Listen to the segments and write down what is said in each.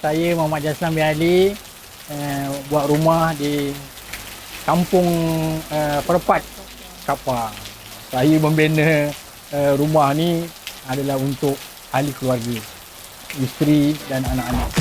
Saya Muhammad Jaslan bin Ali uh, buat rumah di kampung uh, Perpat Kapar. Saya membina uh, rumah ni adalah untuk ahli keluarga, isteri dan anak-anak.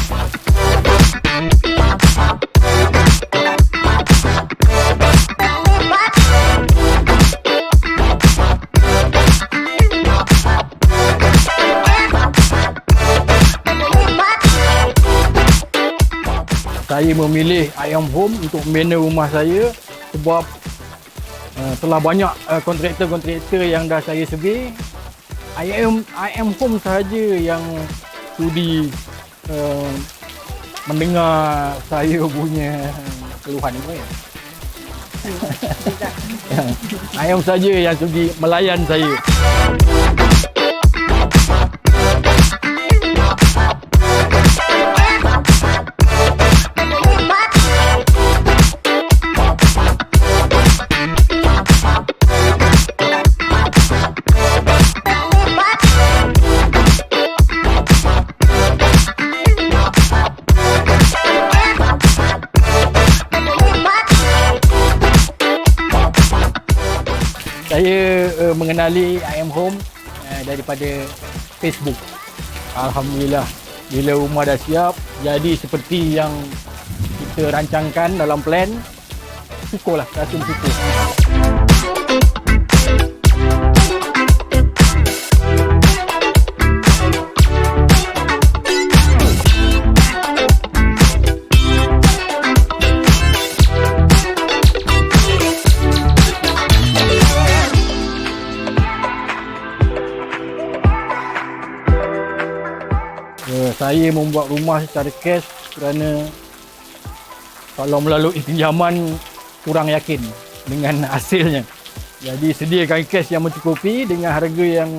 Saya memilih IM Home untuk membina rumah saya sebab uh, telah banyak uh, kontraktor-kontraktor yang dah saya survey. IM IM Home sahaja yang sudi uh, mendengar saya punya keluhan ni ya. IM saja yang sudi melayan saya. Saya uh, mengenali IM Home uh, daripada Facebook. Alhamdulillah bila rumah dah siap jadi seperti yang kita rancangkan dalam plan syukurlah rasa bersyukur. Saya membuat rumah secara cash kerana kalau melalui pinjaman kurang yakin dengan hasilnya. Jadi sediakan cash yang mencukupi dengan harga yang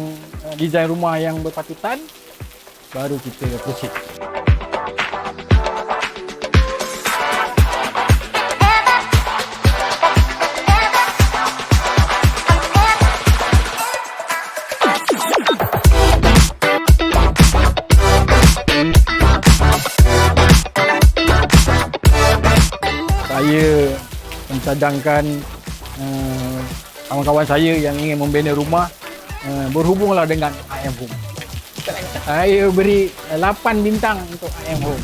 uh, desain rumah yang berpatutan baru kita proceed. Saya mencadangkan uh, kawan-kawan saya yang ingin membina rumah uh, berhubunglah dengan IM Home. Saya beri uh, 8 bintang untuk IM Home.